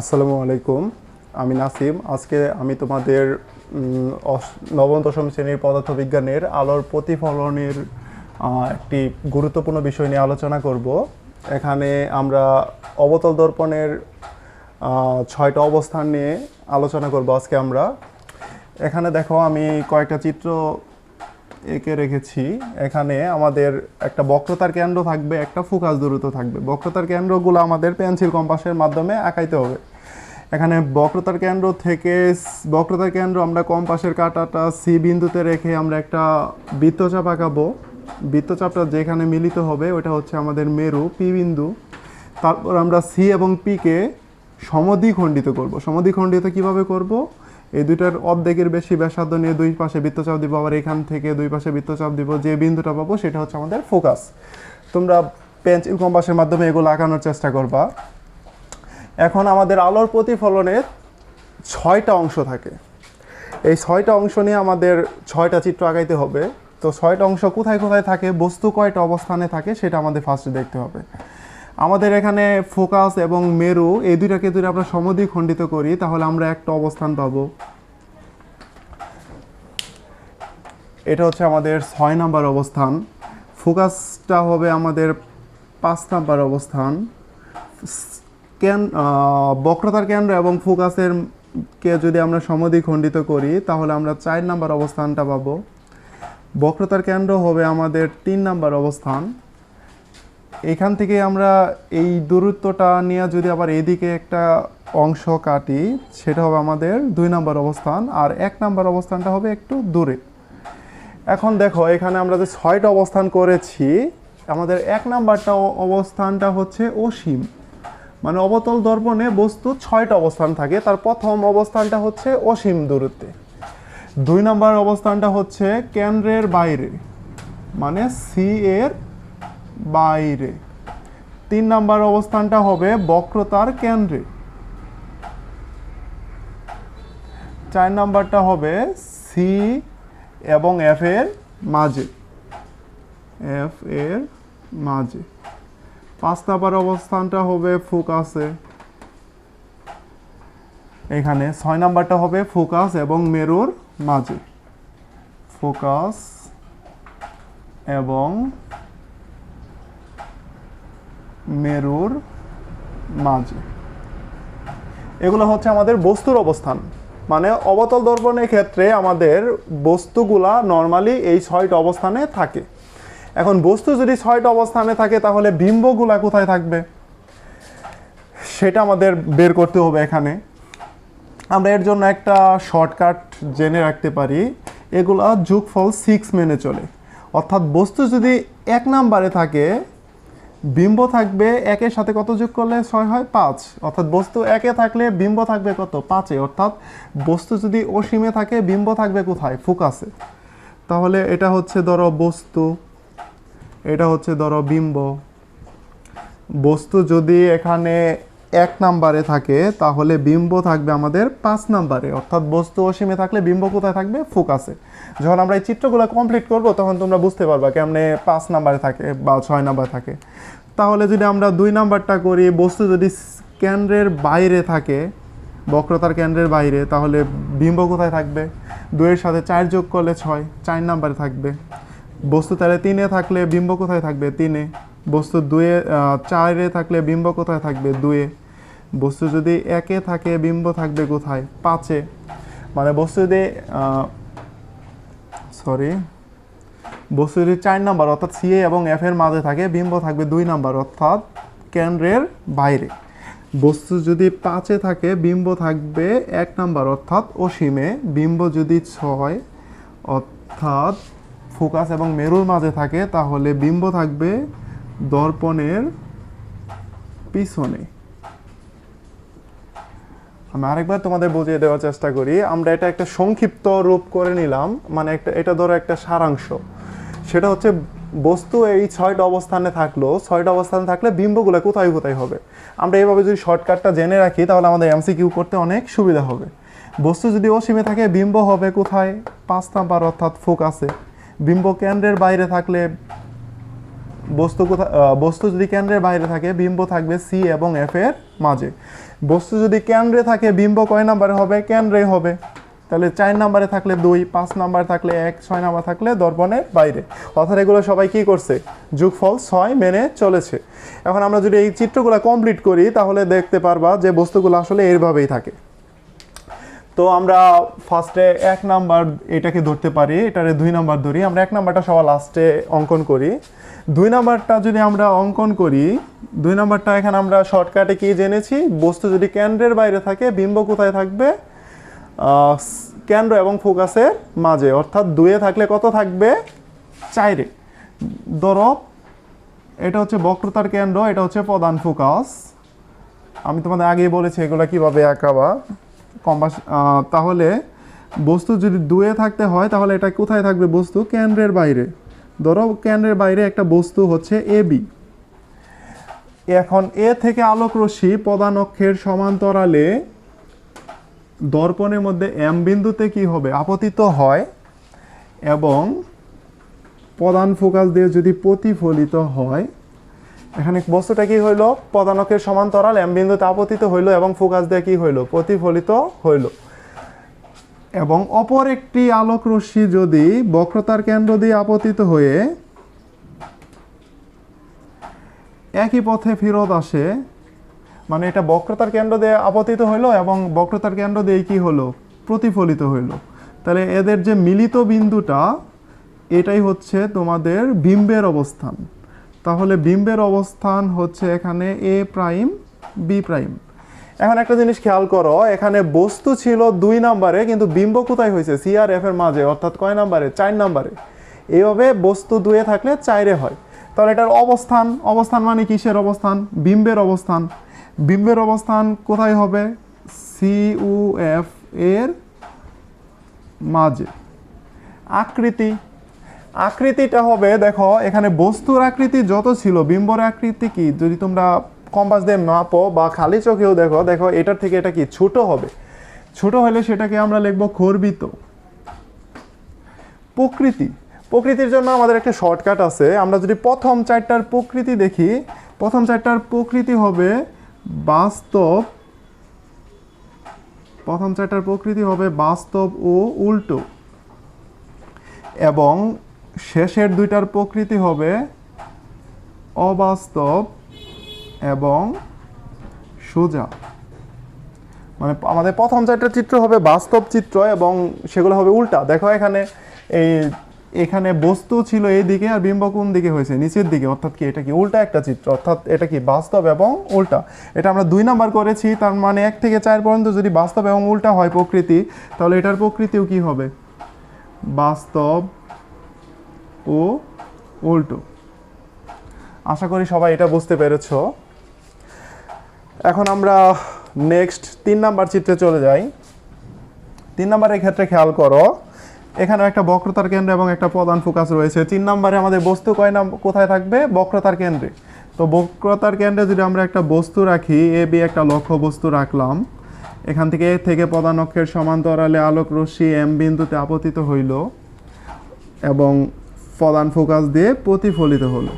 আসসালামু আলাইকুম। আমি নাসিম। আজকে আমি তোমাদের নবম, দশম শ্রেণির পদার্থবিজ্ঞানের আলোর প্রতিফলনের একটি গুরুত্বপূর্ণ বিষয় নিয়ে আলোচনা করব। এখানে আমরা অবতল দর্পণের ছয়টা অবস্থান নিয়ে আলোচনা করব আজকে আমরা। এখানে দেখো আমি কয়েকটা চিত্র এঁকে রেখেছি। এখানে আমাদের একটা বক্রতার কেন্দ্র থাকবে, একটা ফোকাস দূরত্ব থাকবে। বক্রতার কেন্দ্রগুলো আমাদের পেন্সিল কম্পাসের মাধ্যমে আঁকাইতে হবে। এখানে বক্রতার কেন্দ্র থেকে বক্রতার কেন্দ্র আমরা কম্পাসের কাঁটাটা সি বিন্দুতে রেখে আমরা একটা বৃত্তচাপ আঁকাবো। বৃত্তচাপটা যেখানে মিলিত হবে, ওটা হচ্ছে আমাদের মেরু পি বিন্দু। তারপর আমরা সি এবং পিকে সমদ্বিখণ্ডিত করব। সমদ্বিখণ্ডিত কীভাবে করব? এই দুইটার অর্ধেকের বেশি ব্যাসার্ধ নিয়ে দুই পাশে বৃত্তচাপ দিব, আবার এখান থেকে দুই পাশে বৃত্তচাপ দিব। যে বিন্দুটা পাবো সেটা হচ্ছে আমাদের ফোকাস। তোমরা পেন্সিল কম্পাসের মাধ্যমে এগুলো আঁকানোর চেষ্টা করবা। এখন আমাদের আলোর প্রতিফলনের ছয়টা অংশ থাকে। এই ছয়টা অংশ নিয়ে আমাদের ছয়টা চিত্র আঁকাইতে হবে। তো ছয়টা অংশ কোথায় কোথায় থাকে, বস্তু কয়টা অবস্থানে থাকে, সেটা আমাদের ফার্স্টে দেখতে হবে। আমাদের এখানে ফোকাস এবং মেরু, এই দুইটাকে যদি আমরা সমদ্বি খণ্ডিত করি, তাহলে আমরা একটা অবস্থান পাবো। এটা হচ্ছে আমাদের ছয় নাম্বার অবস্থান। ফোকাসটা হবে আমাদের পাঁচ নাম্বার অবস্থান। কেন বক্রতার কেন্দ্র এবং ফোকাসের কে যদি আমরা সমদ্বিখণ্ডিত করি, তাহলে আমরা চার নাম্বার অবস্থানটা পাবো। বক্রতার কেন্দ্র হবে আমাদের তিন নাম্বার অবস্থান। এখান থেকে আমরা এই দূরত্বটা নিয়ে যদি আবার এদিকে একটা অংশ কাটি, সেটা হবে আমাদের দুই নাম্বার অবস্থান, আর এক নাম্বার অবস্থানটা হবে একটু দূরে। এখন দেখো, এখানে আমরা যে ছয়টা অবস্থান করেছি, আমাদের এক নাম্বারটা অবস্থানটা হচ্ছে অসীম। মানে অবতল দর্পণে বস্তু ছয়টা অবস্থান থাকে, তার প্রথম অবস্থানটা হচ্ছে অসীম দূরত্বে। দুই নাম্বার অবস্থানটা হচ্ছে কেন্দ্রের বাইরে মানে সি এর বাইরে। তিন নাম্বার অবস্থানটা হবে বক্রতার কেন্দ্রে। চার নাম্বারটা হবে সি এবং এফ এর মাঝে। এফ এর মাঝে। পাঁচ নাম্বার অবস্থানটা হবে ফোকাসে। এখানে ছয় নাম্বারটা হবে ফোকাস এবং মেরুর মাঝে। ফোকাস এবং মেরুর মাঝে। এগুলো হচ্ছে আমাদের বস্তুর অবস্থান। মানে অবতল দর্পণের ক্ষেত্রে আমাদের বস্তুগুলা নর্মালি এই ছয়টা অবস্থানে থাকে। এখন বস্তু যদি ছয়টা অবস্থানে থাকে, তাহলে বিম্বগুলা কোথায় থাকবে? সেটা আমাদের বের করতে হবে এখানে। আমরা এর জন্য একটা শর্টকাট জেনে রাখতে পারি। এগুলা যোগফল সিক্স মেনে চলে। অর্থাৎ বস্তু যদি এক নাম্বারে থাকে বিম্ব থাকবে একের সাথে কত যোগ করলে ছয় হয়? পাঁচ। অর্থাৎ বস্তু একে থাকলে বিম্ব থাকবে কত? পাঁচে। অর্থাৎ বস্তু যদি অসীমে থাকে, বিম্ব থাকবে কোথায়? ফোকাসে। তাহলে এটা হচ্ছে ধরো বস্তু। এটা হচ্ছে ধরো বিম্ব। বস্তু যদি এখানে এক নাম্বারে থাকে, তাহলে বিম্ব থাকবে আমাদের পাঁচ নাম্বারে। অর্থাৎ বস্তু অসীমে থাকলে বিম্ব কোথায় থাকবে? ফোকাসে। যখন আমরা এই চিত্রগুলো কমপ্লিট করব, তখন তোমরা বুঝতে পারবা কেমনে পাঁচ নাম্বারে থাকে বা ছয় নাম্বার থাকে। তাহলে যদি আমরা দুই নাম্বারটা করি, বস্তু যদি কেন্দ্রের বাইরে থাকে, বক্রতার কেন্দ্রের বাইরে, তাহলে বিম্ব কোথায় থাকবে? দুইয়ের সাথে চার যোগ করলে ছয়, চার নাম্বারে থাকবে। বস্তু তাহলে তিনে থাকলে বিম্ব কোথায় থাকবে? তিনে। বস্তু দুয়ে চারে থাকলে বিম্ব কোথায় থাকবে? দুয়ে বস্তু যদি একে থাকে, বিম্ব থাকবে কোথায়? পাঁচে। মানে বস্তু যদি সরি বস্তু যদি চার নাম্বার, অর্থাৎ সি এবং এফ এর মাঝে থাকে, বিম্ব থাকবে দুই নাম্বার, অর্থাৎ কেন্দ্রের বাইরে। বস্তু যদি পাঁচে থাকে, বিম্ব থাকবে এক নাম্বার, অর্থাৎ অসীমে। বিম্ব যদি ছয়, অর্থাৎ ফোকাস এবং মেরুর মাঝে থাকে, তাহলে বিম্ব থাকবে দর্পণের পিছনে। আমি আরেকবার তোমাদের বুঝিয়ে দেওয়ার চেষ্টা করি। আমরা এটা একটা সংক্ষিপ্ত রূপ করে নিলাম। মানে একটা, এটা ধরো একটা সারাংশ। সেটা হচ্ছে বস্তু এই ছয়টা অবস্থানে থাকল। ছয়টা অবস্থানে থাকলে বিম্বগুলো কোথায় কোথায় হবে? আমরা এইভাবে যদি শর্টকাটটা জেনে রাখি, তাহলে আমাদের এমসিকিউ করতে অনেক সুবিধা হবে। বস্তু যদি অসীমে থাকে, বিম্ব হবে কোথায়? পাঁচ নাম্বার অর্থাৎ ফোকাসে বিম্ব কেন্দ্রের বাইরে থাকলে বস্তু কোথা বস্তু যদি কেন্দ্রের বাইরে থাকে, বিম্ব থাকবে সি এবং এফ এর মাঝে। বস্তু যদি কেন্দ্রে থাকে, বিম্ব কয় নাম্বারে হবে? কেন্দ্রে হবে। তাহলে চার নাম্বারে থাকলে দুই, পাঁচ নাম্বার থাকলে এক, ছয় নাম্বার থাকলে দর্পণের বাইরে। অর্থাৎ এগুলো সবাই কি করছে? যুগফল ছয় মেনে চলেছে। এখন আমরা যদি এই চিত্রগুলো কমপ্লিট করি, তাহলে দেখতে পারবা যে বস্তুগুলো আসলে এইভাবেই থাকে। তো আমরা ফার্স্টে এক নাম্বার এটাকে ধরতে পারি, এটারে দুই নাম্বার ধরি। আমরা এক নাম্বারটা সবার লাস্টে অঙ্কন করি। দুই নাম্বারটা যদি আমরা অঙ্কন করি, দুই নাম্বারটা এখানে আমরা শর্টকাটে কি জেনেছি? বস্তু যদি কেন্দ্রের বাইরে থাকে, বিম্ব কোথায় থাকবে? কেন্দ্র এবং ফোকাসের মাঝে, অর্থাৎ দুয়ে থাকলে কত থাকবে? চাইরে। ধরো, এটা হচ্ছে বক্রতার কেন্দ্র, এটা হচ্ছে প্রধান ফোকাস। আমি তোমাদের আগেই বলেছি এগুলো কীভাবে আঁকাবা। কম্পাস আহ, তাহলে বস্তু যদি দুয়ে থাকতে হয় তাহলে এটা কোথায় থাকবে বস্তু? কেন্দ্রের বাইরে। ধরো কেন্দ্রের বাইরে একটা বস্তু হচ্ছে এ বি। এখন এ থেকে আলোক প্রধান অক্ষের সমান্তরালে দর্পণের মধ্যে এম বিন্দুতে কি হবে? আপতিত হয় এবং প্রধান ফোকাস দিয়ে যদি প্রতিফলিত হয় এখানে বস্তুটা কি হইল? পদানকের সমান্তরাল এম বিন্দুতে আপতিত হইল এবং ফোকাস দিয়ে কি হইল? প্রতিফলিত হইল। এবং অপর একটি আলোক রশ্মি যদি বক্রতার কেন্দ্র দিয়ে আপতিত হয়ে একই পথে ফেরত আসে মানে এটা বক্রতার কেন্দ্র দিয়ে আপতিত হইল এবং বক্রতার কেন্দ্র দিয়ে কি হলো প্রতিফলিত হইল। তাহলে এদের যে মিলিত বিন্দুটা, এটাই হচ্ছে তোমাদের বিম্বের অবস্থান। তাহলে বিম্বের অবস্থান হচ্ছে এখানে এ প্রাইম, বি প্রাইম। এখন একটা জিনিস খেয়াল করো, এখানে বস্তু ছিল দুই নাম্বারে, কিন্তু বিম্ব কোথায় হয়েছে? সি আর এফ এর মাঝে, অর্থাৎ কয় নাম্বারে? চার নাম্বারে। এইভাবে বস্তু দুয়ে থাকলে চাইরে হয়। তাহলে এটার অবস্থান অবস্থান মানে কিসের অবস্থান? বিম্বের অবস্থান। বিম্বের অবস্থান কোথায় হবে? সি উ এফ এর মাঝে। আকৃতি। আকৃতিটা হবে, দেখো, এখানে বস্তুর আকৃতি যত ছিল, বিম্বর আকৃতি কি? যদি তোমরা কম্পাস দিয়ে মাপো বা খালি চোখেও দেখো দেখো, এটার থেকে এটা কি ছোট হবে? ছোট হলে সেটাকে আমরা লিখব খর্বিত। প্রকৃতি। প্রকৃতির জন্য আমাদের একটা শর্টকাট আছে। আমরা যদি প্রথম চারটার প্রকৃতি দেখি, প্রথম চারটার প্রকৃতি হবে বাস্তব, প্রথম চারটার প্রকৃতি হবে বাস্তব ও উল্টো। এবং শেষের দুইটার প্রকৃতি হবে অবাস্তব এবং সোজা। মানে আমাদের প্রথম চারটা চিত্র হবে বাস্তব চিত্র এবং সেগুলো হবে উল্টা। দেখো এখানে এই, এখানে বস্তু ছিল এই দিকে আর বিম্ব কোন দিকে হয়েছে? নিচের দিকে। অর্থাৎ কি এটা কি উল্টা একটা চিত্র? অর্থাৎ এটা কি বাস্তব এবং উল্টা? এটা আমরা দুই নাম্বার করেছি, তার মানে এক থেকে চার পর্যন্ত যদি বাস্তব এবং উল্টা হয় প্রকৃতি, তাহলে এটার প্রকৃতিও কি হবে? বাস্তব ও উল্টো। আশা করি সবাই এটা বুঝতে পেরেছ। এখন আমরা নেক্সট তিন নাম্বার চিত্রে চলে যাই। তিন নাম্বারের ক্ষেত্রে খেয়াল করো এখানে একটা বক্রতার কেন্দ্র এবং একটা প্রধান ফোকাস রয়েছে। তিন নাম্বারে আমাদের বস্তু কয় নাম, কোথায় থাকবে? বক্রতার কেন্দ্রে। তো বক্রতার কেন্দ্রে যদি আমরা একটা বস্তু রাখি, এ, বি একটা লক্ষ্য বস্তু রাখলাম, এখান থেকে এ থেকে প্রধান অক্ষের সমান্তরালে আলোক রশ্মি এম বিন্দুতে আপতিত হইল এবং প্রধান ফোকাস দিয়ে প্রতিফলিত হলো।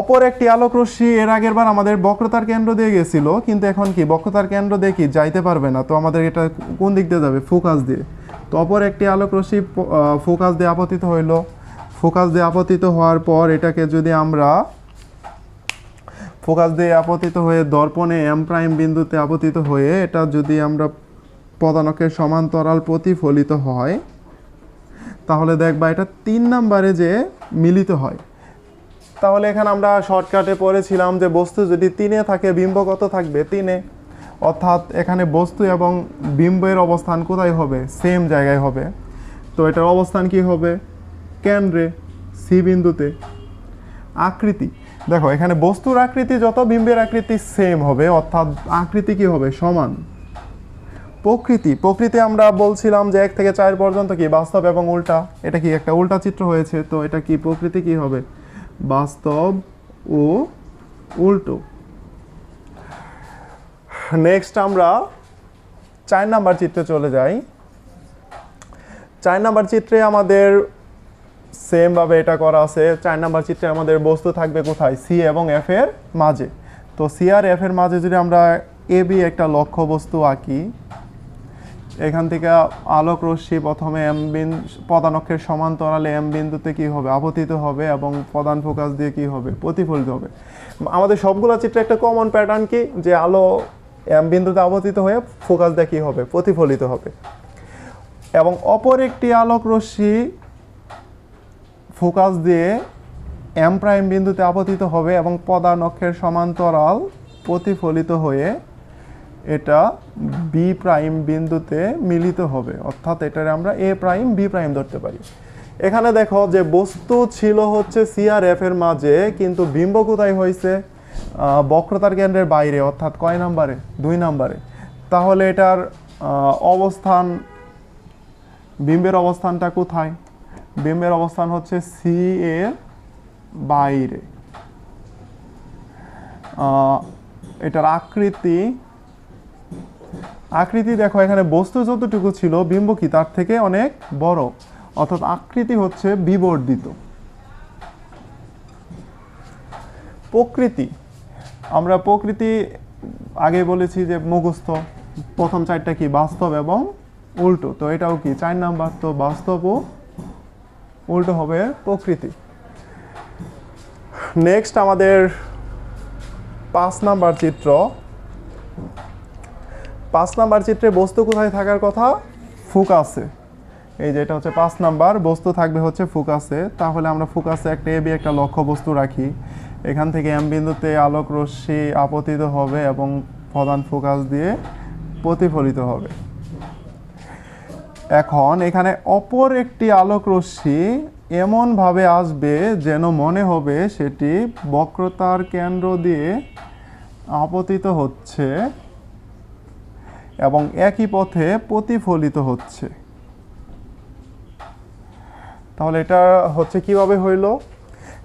অপর একটি আলোক রশ্মি এর আগের বার আমাদের বক্রতার কেন্দ্র দিয়ে গেছিল, কিন্তু এখন কি? বক্রতার কেন্দ্র দিয়ে কি? যাইতে পারবে না। তো আমাদের এটা কোন দিক দিয়ে যাবে? ফোকাস দিয়ে। তো অপর একটি আলোক রশ্মি ফোকাস দিয়ে আপতিত হইল। ফোকাস দিয়ে আপতিত হওয়ার পর এটাকে যদি আমরা ফোকাস দিয়ে আপতিত হয়ে দর্পণে এম প্রাইম বিন্দুতে আপতিত হয়ে এটা যদি আমরা পদানকের সমান্তরাল প্রতিফলিত হয় তাহলে দেখবা এটা তিন নাম্বারে যে মিলিত হয়। তাহলে এখানে আমরা শর্টকাটে পড়েছিলাম যে বস্তু যদি তিনে থাকে, বিম্ব কত থাকবে? তিনে। অর্থাৎ এখানে বস্তু এবং বিম্বের অবস্থান কোথায় হবে? সেম জায়গায় হবে। তো এটার অবস্থান কি হবে? কেন্দ্রে সি বিন্দুতে। আকৃতি। দেখো, এখানে বস্তুর আকৃতি, যত বিম্বের আকৃতি সেম হবে। অর্থাৎ আকৃতি কি হবে? সমান। প্রকৃতি প্রকৃতি আমরা বলছিলাম যে এক থেকে চার পর্যন্ত কি বাস্তব এবং উল্টা? এটা কি একটা উল্টা চিত্র হয়েছে? তো এটা কি প্রকৃতি কি হবে? বাস্তব ও উল্টো। নেক্সট আমরা চার নাম্বার চিত্রে চলে যাই। চার নাম্বার চিত্রে আমাদের সেম ভাবে এটা করা আছে। চার নাম্বার চিত্রে আমাদের বস্তু থাকবে কোথায়? সি এবং এফ এর মাঝে। তো সি আর এফ এর মাঝে যদি আমরা এ বি একটা লক্ষ্য বস্তু আঁকি এখান থেকে আলোক রশ্মি প্রথমে এম বিন পদানক্ষের সমান্তরালে এম বিন্দুতে কি হবে? আপতিত হবে এবং প্রধান ফোকাস দিয়ে কি হবে? প্রতিফলিত হবে। আমাদের সবগুলো চিত্রে একটা কমন প্যাটার্ন কি? যে আলো এম বিন্দুতে আপতিত হয়ে ফোকাস দিয়ে কী হবে? প্রতিফলিত হবে। এবং অপর একটি আলোক রশ্মি ফোকাস দিয়ে এম প্রাইম বিন্দুতে আপতিত হবে এবং পদানক্ষের সমান্তরাল প্রতিফলিত হয়ে এটা বি প্রাইম বিন্দুতে মিলিত হবে। অর্থাৎ এটারে আমরা এ প্রাইম বি প্রাইম ধরতে পারি। এখানে দেখো যে বস্তু ছিল হচ্ছে সি আর এফ এর মাঝে, কিন্তু বিম্ব কোথায় হয়েছে? বক্রতার কেন্দ্রের বাইরে, অর্থাৎ কয় নাম্বারে? দুই নাম্বারে। তাহলে এটার অবস্থান, বিম্বের অবস্থানটা কোথায়? বিম্বের অবস্থান হচ্ছে সি এর বাইরে। এটার আকৃতি আকৃতি দেখো, এখানে বস্তু যতটুকু ছিল, বিম্ব কি? তার থেকে অনেক বড়। অর্থাৎ আকৃতি হচ্ছে বিবর্ধিত। প্রকৃতি। আমরা প্রকৃতি, আগে বলেছি যে মুখস্থ, প্রথম চারটা কি? বাস্তব এবং উল্টো। তো এটাও কি? চার নাম্বার তো বাস্তব ও উল্টো হবে প্রকৃতি। নেক্সট আমাদের পাঁচ নাম্বার চিত্র। পাঁচ নাম্বার চিত্রে বস্তু কোথায় থাকার কথা? ফোকাসে। এই যে এটা হচ্ছে পাঁচ নাম্বার, বস্তু থাকবে হচ্ছে ফোকাসে। তাহলে আমরা ফোকাসে একটা এবি একটা লক্ষ্য বস্তু রাখি। এখান থেকে এম বিন্দুতে আলোক রশ্মি আপতিত হবে এবং প্রধান ফোকাস দিয়ে প্রতিফলিত হবে। এখন এখানে অপর একটি আলোক রশ্মি এমনভাবে আসবে যেন মনে হবে সেটি বক্রতার কেন্দ্র দিয়ে আপতিত হচ্ছে। এবং একই পথে প্রতিফলিত হচ্ছে। তাহলে এটা হচ্ছে কীভাবে হইল?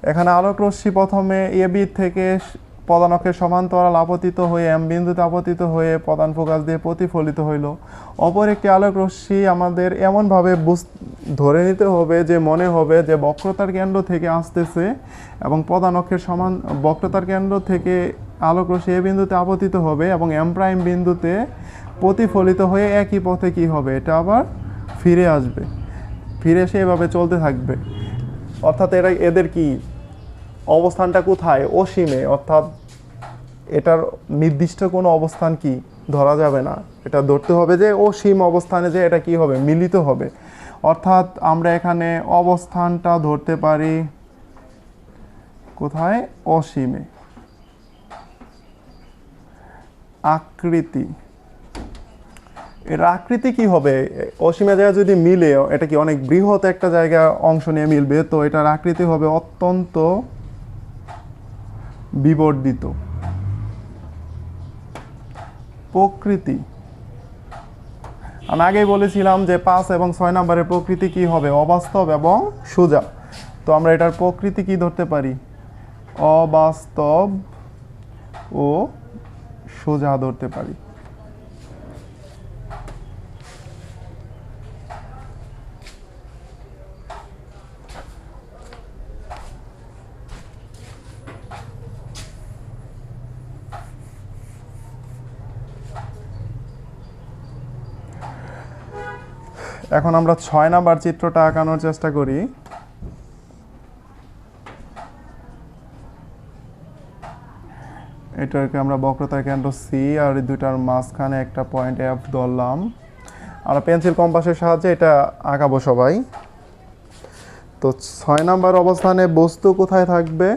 এখানে আলোক রশ্মি প্রথমে এ বি থেকে পদানক্ষের সমান্তরাল আপতিত হয়ে এম বিন্দুতে আপতিত হয়ে প্রধান ফোকাস দিয়ে প্রতিফলিত হইল। অপর একটি আলোক রশ্মি আমাদের এমনভাবে বুঝ- ধরে নিতে হবে যে, মনে হবে যে, বক্রতার কেন্দ্র থেকে আসতেছে এবং প্রধানক্ষের সমান, বক্রতার কেন্দ্র থেকে আলোক রশ্মি এ বিন্দুতে আপতিত হবে এবং এম প্রাইম বিন্দুতে প্রতিফলিত হয়ে একই পথে কি হবে? এটা আবার ফিরে আসবে। ফিরে এসে এভাবে চলতে থাকবে। অর্থাৎ এরা, এদের কি? অবস্থানটা কোথায়? অসীমে। অর্থাৎ এটার নির্দিষ্ট কোনো অবস্থান কি? ধরা যাবে না। এটা ধরতে হবে যে অসীম অবস্থানে যে এটা কি হবে? মিলিত হবে। অর্থাৎ আমরা এখানে অবস্থানটা ধরতে পারি কোথায়? অসীমে। আকৃতি। এর আকৃতি কি হবে? অসীমে জায়গা যদি মিলে এটা কি অনেক বৃহৎ একটা জায়গা অংশ নিয়ে মিলবে? তো এটার আকৃতি হবে অত্যন্ত বিবর্ধিত। প্রকৃতি। আমি আগেই বলেছিলাম যে পাঁচ এবং ছয় নম্বরের প্রকৃতি কি হবে? অবাস্তব এবং সোজা। তো আমরা এটার প্রকৃতি কি ধরতে পারি? অবাস্তব ও সোজা ধরতে পারি। এখন আমরা ছয় নাম্বার চিত্রটা আঁকানোর চেষ্টা করি। এটাকে আমরা বক্রতার কেন্দ্র সি আর দুইটার মাঝখানে একটা পয়েন্ট এফ ধরলাম। আমরা পেন্সিল কম্পাসের সাহায্যে এটা আঁকাবো সবাই। তো ছয় নাম্বার অবস্থানে বস্তু কোথায় থাকবে?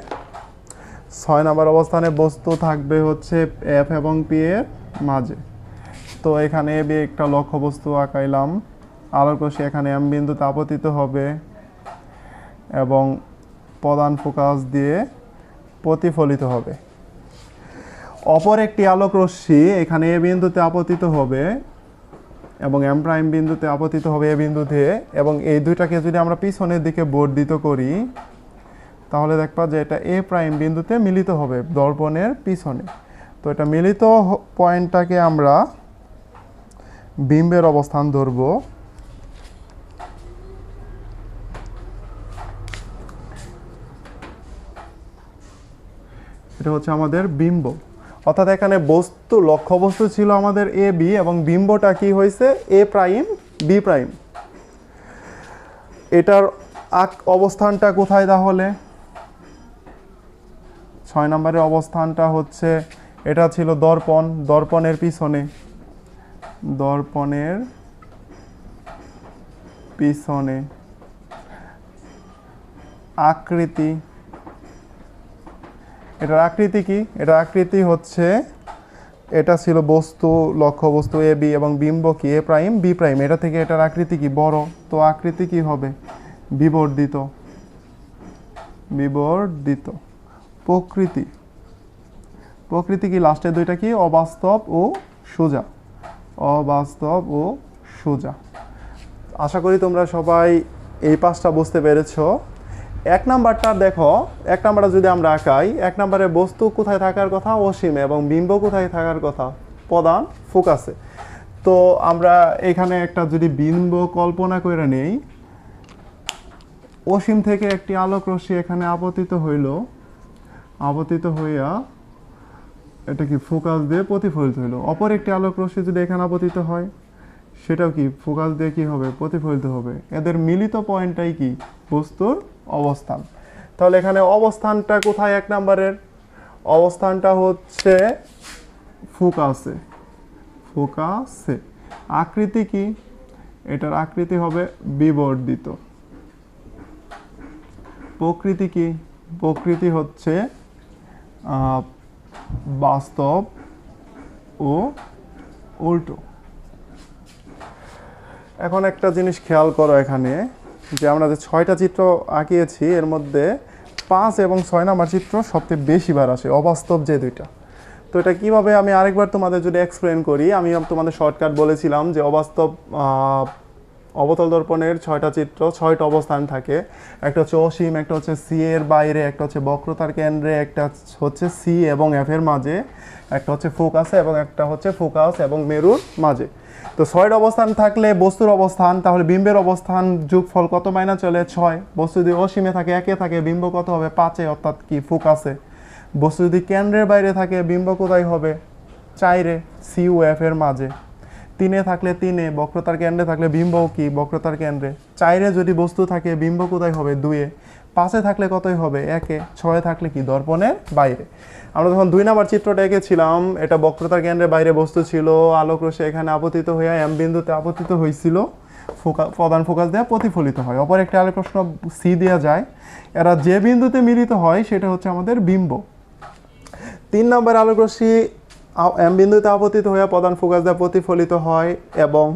ছয় নাম্বার অবস্থানে বস্তু থাকবে হচ্ছে এফ এবং পি এর মাঝে। তো এখানে একটা লক্ষ্য বস্তু আঁকাইলাম। আলোক রশ্মি এখানে এম বিন্দুতে আপতিত হবে এবং প্রধান ফোকাস দিয়ে প্রতিফলিত হবে। অপর একটি আলোক রশ্মি এখানে এ বিন্দুতে আপতিত হবে এবং এম প্রাইম বিন্দুতে আপতিত হবে এ বিন্দুতে এবং এই দুইটাকে যদি আমরা পিছনের দিকে বর্ধিত করি, তাহলে দেখবা যে এটা এ প্রাইম বিন্দুতে মিলিত হবে দর্পণের পিছনে। তো এটা মিলিত পয়েন্টটাকে আমরা বিম্বের অবস্থান ধরবো। এটা হচ্ছে আমাদের বিম্ব। অর্থাৎ এখানে বস্তু লক্ষ্য বস্তু ছিল আমাদের এ, বি এবং বিম্বটা কি হয়েছে? A prime, B prime. এটার আক- অবস্থানটা কোথায় তাহলে? ছয় নম্বরের অবস্থানটা হচ্ছে, এটা ছিল দর্পণ, দর্পণের পিছনে। দর্পণের পিছনে। আকৃতি এটার আকৃতি কি? এটার আকৃতি হচ্ছে, এটা ছিল বস্তু, লক্ষ্য বস্তু এ বি এবং বিম্ব কি? এ প্রাইম বি প্রাইম এটা থেকে এটার আকৃতি কি? বড়। তো আকৃতি কি হবে? বিবর্ধিত। বিবর্ধিত। প্রকৃতি। প্রকৃতি কি? লাস্টের দুইটা কি? অবাস্তব ও সোজা। অবাস্তব ও সোজা। আশা করি তোমরা সবাই এই পাঁচটা বুঝতে পেরেছ। এক নাম্বারটা দেখো, এক নাম্বারটা যদি আমরা আঁকাই, এক নাম্বারে বস্তু কোথায় থাকার কথা? অসীমে এবং বিম্ব কোথায় থাকার কথা? প্রধান ফোকাসে। তো আমরা এখানে একটা যদি বিম্ব কল্পনা করে নেই, অসীম থেকে একটি আলোক রশ্মি এখানে আপতিত হইল। আপতিত হইয়া এটা কি ফোকাস দিয়ে প্রতিফলিত হইল? অপর একটি আলোক রশ্মি যদি এখানে আপতিত হয়, সেটাও কি ফোকাস দিয়ে কী হবে? প্রতিফলিত হবে। এদের মিলিত পয়েন্টটাই কি? বস্তুর অবস্থান। তাহলে এখানে অবস্থানটা কোথায় এক নম্বরের? অবস্থানটা হচ্ছে ফোকাসে। ফোকাসে। আকৃতি কি? এটার আকৃতি হবে বিবর্ধিত। প্রকৃতি কি? প্রকৃতি হচ্ছে বাস্তব ও উল্টো। এখন একটা জিনিস খেয়াল করো এখানে। যে আমরা যে ছয়টা চিত্র আঁকিয়েছি, এর মধ্যে পাঁচ এবং ছয় নাম্বার চিত্র সবচেয়ে বেশি বার আসে, অবাস্তব যে দুইটা। তো এটা কীভাবে আমি আরেকবার তোমাদের যদি এক্সপ্লেন করি, আমি তোমাদের শর্টকাট বলেছিলাম যে অবাস্তব অবতল দর্পণের ছয়টা চিত্র, ছয়টা অবস্থান থাকে। একটা হচ্ছে অসীম, একটা হচ্ছে সি এর বাইরে, একটা হচ্ছে বক্রতার কেন্দ্রে, একটা হচ্ছে সি এবং এফ এর মাঝে, একটা হচ্ছে ফোকাসে এবং একটা হচ্ছে ফোকাস এবং মেরুর মাঝে। তো ছয়টা অবস্থান থাকলে বস্তুর অবস্থান, তাহলে বিম্বের অবস্থান যোগফল কত মাইনা চলে ছয়? বস্তু যদি অসীমে থাকে, একে থাকে, বিম্ব কত হবে? পাঁচে, অর্থাৎ কি? ফোকাসে। বস্তু যদি কেন্দ্রের বাইরে থাকে, বিম্ব কোথায় হবে? চাইরে সি ও এফ এর মাঝে। তিনে থাকলে তিনে, বক্রতার কেন্দ্রে থাকলে বিম্ব কি? বক্রতার কেন্দ্রে। চাইরে যদি বস্তু থাকে, বিম্ব কোথায় হবে? দুয়ে পাঁচে থাকলে কতই হবে? একে। ছয়ে থাকলে কি? দর্পণের বাইরে। আমরা যখন দুই নাম্বার চিত্রটা এঁকেছিলাম, এটা বক্রতার কেন্দ্রের বাইরে বস্তু ছিল, আলোক রশ্মি এখানে আপতিত হইয়া এম বিন্দুতে আপতিত হয়েছিল ফোকা প্রধান ফোকাস দেওয়া প্রতিফলিত হয়। অপর একটি আলোক প্রশ্ন সি দেওয়া যায়। এরা যে বিন্দুতে মিলিত হয়, সেটা হচ্ছে আমাদের বিম্ব। তিন নম্বর আলোক রশ্মি এম বিন্দুতে আপতিত হয়ে প্রধান ফোকাস দিয়ে প্রতিফলিত হয় এবং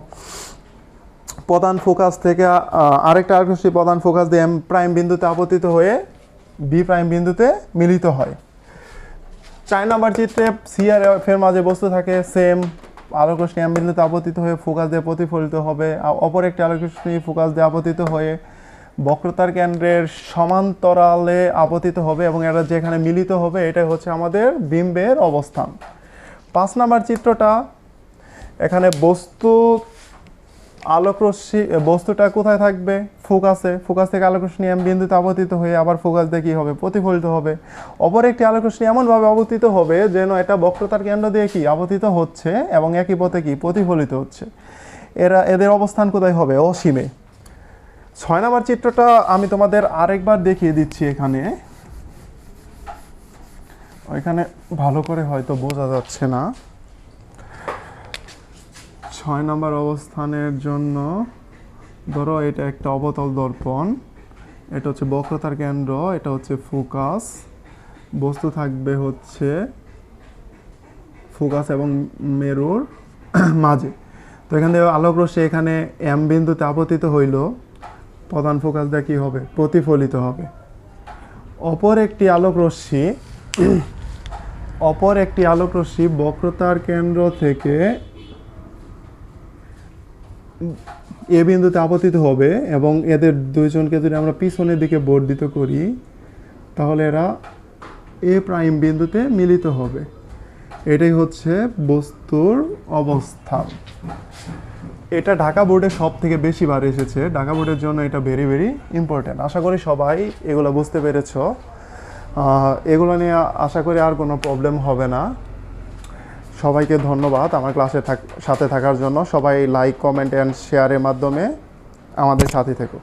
প্রধান ফোকাস থেকে আরেকটা আলোক রশ্মি প্রধান ফোকাস দিয়ে এম প্রাইম বিন্দুতে আপতিত হয়ে বি প্রাইম বিন্দুতে মিলিত হয়। চার নম্বর চিত্রে সি আর এফ এর মাঝে বস্তু থাকে সেম আলোক রশ্মি এম বিন্দুতে আপতিত হয়ে ফোকাস দিয়ে প্রতিফলিত হবে অপর একটি আলোক রশ্মি ফোকাস দিয়ে আপতিত হয়ে বক্রতার কেন্দ্রের সমান্তরালে আপতিত হবে এবং এরা যেখানে মিলিত হবে এটা হচ্ছে আমাদের বিম্বের অবস্থান। পাঁচ নাম্বার চিত্রটা, এখানে বস্তু আলোক রশ্মি বস্তুটা কোথায় থাকবে? ফোকাসে, ফোকাস থেকে আলোক রশ্মি এম বিন্দুতে আবর্তিত হয়ে আবার ফোকাস দিয়ে কী হবে? প্রতিফলিত হবে। অপর একটি আলোক রশ্মি এমনভাবে আবর্তিত হবে যেন এটা বক্রতার কেন্দ্র দিয়ে কি? আবর্তিত হচ্ছে এবং একই পথে কি? প্রতিফলিত হচ্ছে। এরা, এদের অবস্থান কোথায় হবে? অসীমে। ছয় নম্বর চিত্রটা আমি তোমাদের আরেকবার দেখিয়ে দিচ্ছি এখানে। ওইখানে ভালো করে হয়তো বোঝা যাচ্ছে না। ছয় নম্বর অবস্থানের জন্য ধরো এটা একটা অবতল দর্পণ। এটা হচ্ছে বক্রতার কেন্দ্র, এটা হচ্ছে ফোকাস। বস্তু থাকবে হচ্ছে ফোকাস এবং মেরুর মাঝে। তো এখান থেকে আলোক রশ্মি এখানে এম বিন্দুতে আপতিত হইল। প্রধান ফোকাস কী হবে? প্রতিফলিত হবে। অপর একটি আলোক রশ্মি অপর একটি আলোক রশ্মি বক্রতার কেন্দ্র থেকে এ বিন্দুতে আপতিত হবে এবং এদের দুইজনকে যদি আমরা পিছনের দিকে বর্ধিত করি, তাহলে এরা এ প্রাইম বিন্দুতে মিলিত হবে। এটাই হচ্ছে বস্তুর অবস্থা এটা ঢাকা বোর্ডে সব থেকে বেশি বার এসেছে। ঢাকা বোর্ডের জন্য এটা ভেরি ভেরি ইম্পর্ট্যান্ট আশা করি সবাই এগুলো বুঝতে পেরেছ। এগুলো নিয়ে আশা করি আর কোনো প্রবলেম হবে না। সবাইকে ধন্যবাদ আমার ক্লাসে সাথে থাকার জন্য। সবাই লাইক কমেন্ট অ্যান্ড শেয়ারের মাধ্যমে আমাদের সাথে থেকো।